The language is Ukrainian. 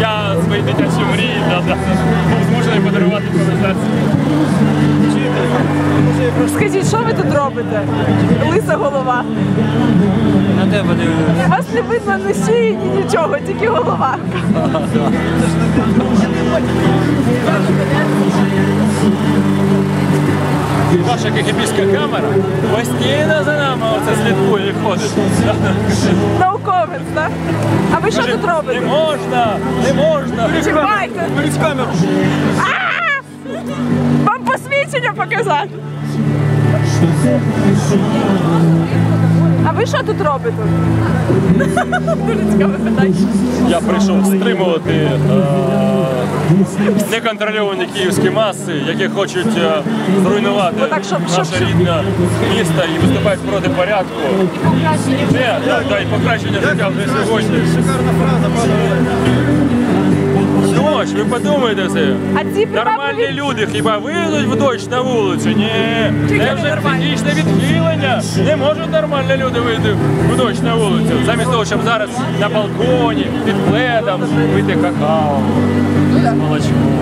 Я свої дитячі мрії да, да, був змушений подарувати імпровізацію. Скажіть, що ви тут робите? Лиса голова. На тебе дивлюсь. Вас не видно ні шиї, ні нічого, тільки голова. Ваша кегебістська камера постійно за нами оце слідкує і ходить. Науковець, так? А ви що тут робите? Не можна, не можна. Чекайте! Беріть камеру. Вам посвідчення показати. А ви що тут робите? Дуже цікаве питання. Я прийшов стримувати е, неконтрольовані київські маси, які хочуть е, зруйнувати наше рідне місто і виступають проти порядку. Да, да, і покращення життя вже сьогодні. Дощ, ви подумайте це. Нормальні люди хіба вийдуть в дощ на вулицю? Ні. Це вже фізичне відхилення. Не можуть нормальні люди вийти в дощ на вулицю. Замість того, щоб зараз на балконі під пледом пити какао з молочком.